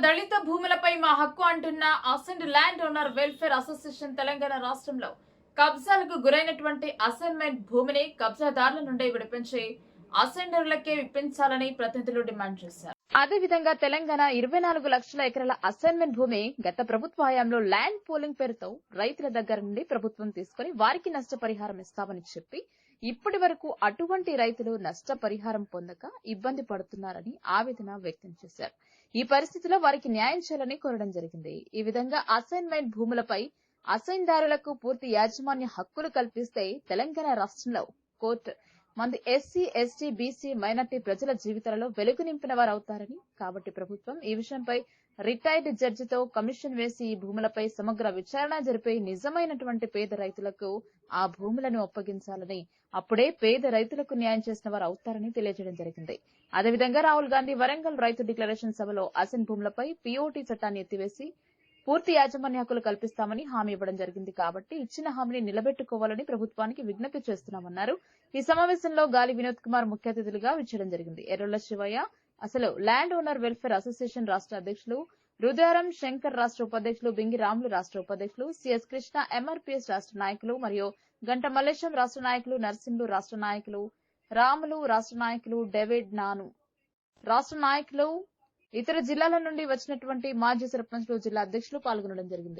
భూములపై మా హక్కు అంటున్న assigned land owner welfare association Telangana రాష్ట్రంలో కబ్జాలకు గురైనటువంటి అసైన్మెంట్ భూమిని కబ్జాదారుల నుండి విడిపించి అసెండర్లకే ఇప్పించాలని ప్రతినిధులు డిమాండ్ చేశారు. అదేవిధంగా తెలంగాణ ఇరవై నాలుగు లక్షల ఎకరాల అసైన్మెంట్ భూమి గత ప్రభుత్వ హయాంలో ల్యాండ్ పోలింగ్ పేరుతో రైతుల దగ్గర నుండి ప్రభుత్వం తీసుకుని వారికి నష్టపరిహారం ఇస్తామని చెప్పి ఇప్పటి వరకు అటువంటి రైతులు నష్టపరిహారం పొందక ఇబ్బంది పడుతున్నారని ఆవేదన వ్యక్తం చేశారు. ఈ పరిస్థితిలో వారికి న్యాయం చేయాలని కోరడం జరిగింది. ఈ విధంగా అసైన్మెంట్ భూములపై అసైన్దారులకు పూర్తి యాజమాన్య హక్కులు కల్పిస్తే తెలంగాణ రాష్ట్రంలో కోర్టు మంది ఎస్సీ ఎస్టీ బీసీ మైనార్టీ ప్రజల జీవితాలలో వెలుగు నింపిన వారు అవుతారని కాబట్టి ప్రభుత్వం ఈ విషయంపై రిటైర్డ్ జడ్జితో కమిషన్ వేసి ఈ భూములపై సమగ్ర విచారణ జరిపే నిజమైనటువంటి పేద రైతులకు ఆ భూములను అప్పగించాలని అప్పుడే పేద రైతులకు న్యాయం చేసిన వారు అవుతారని తెలియజేయడం జరిగింది. అదేవిధంగా రాహుల్ గాంధీ వరంగల్ రైతు డిక్లరేషన్ సభలో అసెన్ భూములపై పీఓటీ చట్టాన్ని ఎత్తివేసి పూర్తి యాజమాన్య హక్కులు కల్పిస్తామని హామీ ఇవ్వడం జరిగింది కాబట్టి ఇచ్చిన హామీని నిలబెట్టుకోవాలని ప్రభుత్వానికి విజ్ఞప్తి చేస్తున్నామన్నారు. ఈ సమావేశంలో గాలి వినోద్ కుమార్ ముఖ్య అతిథులుగా విచ్చడం జరిగింది. ఎర్రొల్ల శివయ్య అసలు ల్యాండ్ ఓనర్ వెల్ఫేర్ అసోసియేషన్ రాష్ట్ర అధ్యక్షులు రుదారం శంకర్ రాష్ట్ర ఉపాధ్యక్షులు బింగి రాములు రాష్ట్ర ఉపాధ్యక్షులు సిఎస్ కృష్ణ ఎంఆర్పీఎస్ రాష్ట్ర నాయకులు మరియు గంట మల్లేశం రాష్ట్ర నాయకులు నర్సింహులు రాష్ట్ర నాయకులు రాములు రాష్ట్ర నాయకులు డేవిడ్ నాను రాష్ట్ర నాయకులు ఇతర జిల్లాల నుండి వచ్చినటువంటి మాజీ సర్పంచ్లు జిల్లా అధ్యక్షులు పాల్గొనడం జరిగింది.